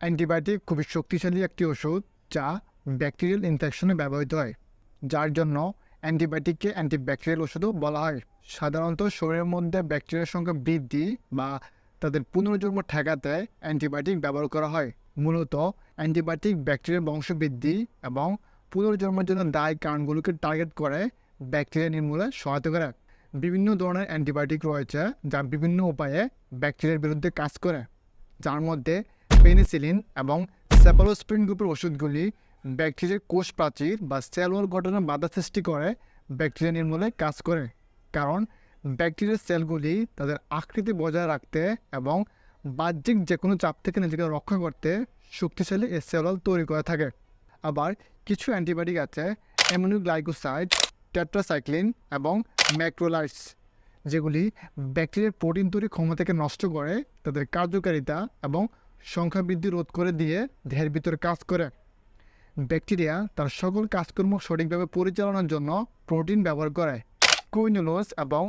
Antibiotic খুবই শক্তিশালী একটি ওষুধ যা ব্যাকটেরিয়াল ইনফেকশনে ব্যবহৃত হয়, যার জন্য অ্যান্টিবায়োটিককে অ্যান্টিব্যাকটেরিয়াল ওষুধও বলা হয়। সাধারণত শরীরের মধ্যে ব্যাকটেরিয়ার সংখ্যা বৃদ্ধি বা তাদের পুনর্জন্ম ঠেকাতে অ্যান্টিবায়োটিক ব্যবহার করা হয়। মূলত অ্যান্টিবায়োটিক ব্যাকটেরিয়ার বংশবৃদ্ধি এবং পুনর্জন্মের জন্য দায় কারণগুলোকে টার্গেট করে ব্যাকটেরিয়া নির্মূলে সহায়তা করে। বিভিন্ন ধরনের অ্যান্টিবায়োটিক রয়েছে যা বিভিন্ন উপায়ে ব্যাকটেরিয়ার বিরুদ্ধে কাজ করে, যার মধ্যে পেনিসিলিন এবং সেপালোস্প্রিন গ্রুপের ওষুধগুলি ব্যাকটেরিয়ার কোষ প্রাচীর বা সেল ওয়াল গঠনে বাধা সৃষ্টি করে ব্যাকটেরিয়া নির্মূলে কাজ করে। কারণ ব্যাকটেরিয়ার সেলগুলি তাদের আকৃতি বজায় রাখতে এবং বাহ্যিক যে কোনো চাপ থেকে নিজেকে রক্ষা করতে শক্তিশালী এই সেল ওয়াল তৈরি করে থাকে। আবার কিছু অ্যান্টিবায়োটিক আছে অ্যামিনোগ্লাইকোসাইড টেট্রাসাইক্লিন এবং ম্যাক্রোলাইটস, যেগুলি ব্যাকটেরিয়ার প্রোটিন তৈরি ক্ষমতাকে নষ্ট করে তাদের কার্যকারিতা এবং সংখ্যা বৃদ্ধি রোধ করে দিয়ে দেহের ভিতরে কাজ করে। ব্যাকটেরিয়া তার সকল কাজকর্ম সঠিকভাবে পরিচালনার জন্য প্রোটিন ব্যবহার করে। কুইনুলোস এবং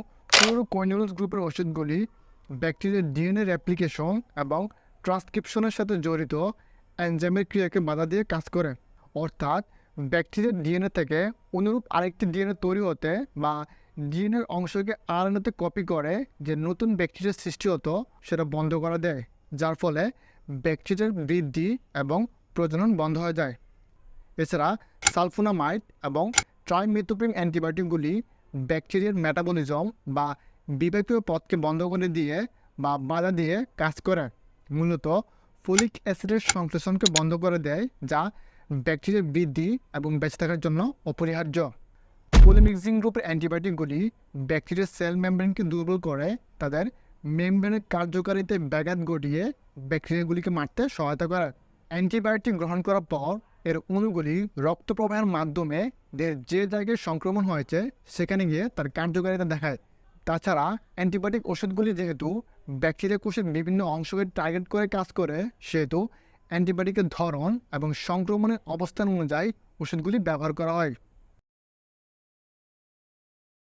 কোইনুলোস গ্রুপের ওষুধগুলি ব্যাকটেরিয়ার ডিএনএ রেপ্লিকেশন এবং ট্রান্সক্রিপশনের সাথে জড়িত এনজাইমের ক্রিয়াকে বাধা দিয়ে কাজ করে। অর্থাৎ ব্যাকটেরিয়ার ডিএনএ থেকে অনুরূপ আরেকটি ডিএনএ তৈরি হতে বা ডিএনএর অংশকে আরএনএতে কপি করে যে নতুন ব্যাকটেরিয়ার সৃষ্টি হতো সেটা বন্ধ করা দেয়, যার ফলে ব্যাকটেরিয়ার বৃদ্ধি এবং প্রজনন বন্ধ হয়ে যায়। এছাড়া সালফোনামাইড এবং ট্রাইমেথোপ্রিন অ্যান্টিবায়োটিকগুলি ব্যাকটেরিয়ার মেটাবলিজম বা বিবেকীয় পথকে বন্ধ করে দিয়ে বা বাধা দিয়ে কাজ করে। মূলত ফলিক অ্যাসিডের সংশ্লেষণকে বন্ধ করে দেয়, যা ব্যাকটেরিয়ার বৃদ্ধি এবং বেঁচে থাকার জন্য অপরিহার্য। পলিমিক্সিং গ্রুপের অ্যান্টিবায়োটিকগুলি ব্যাকটেরিয়ার সেল মেমব্রেনকে দুর্বল করে তাদের মেমব্রেনের কার্যকারিতায় ব্যাঘাত ঘটিয়ে ব্যাকটেরিয়াগুলিকে মারতে সহায়তা করে। অ্যান্টিবায়োটিক গ্রহণ করার পর এর অণুগুলি রক্ত প্রবাহের মাধ্যমে যে জায়গায় সংক্রমণ হয়েছে, সেখানে গিয়ে তার কার্যকারিতা দেখায়। তাছাড়া অ্যান্টিবায়োটিক ওষুধগুলি যেহেতু ব্যাকটেরিয়া কোষের বিভিন্ন অংশকে টার্গেট করে কাজ করে, সেহেতু অ্যান্টিবায়োটিকের ধরন এবং সংক্রমণের অবস্থান অনুযায়ী ওষুধগুলি ব্যবহার করা হয়।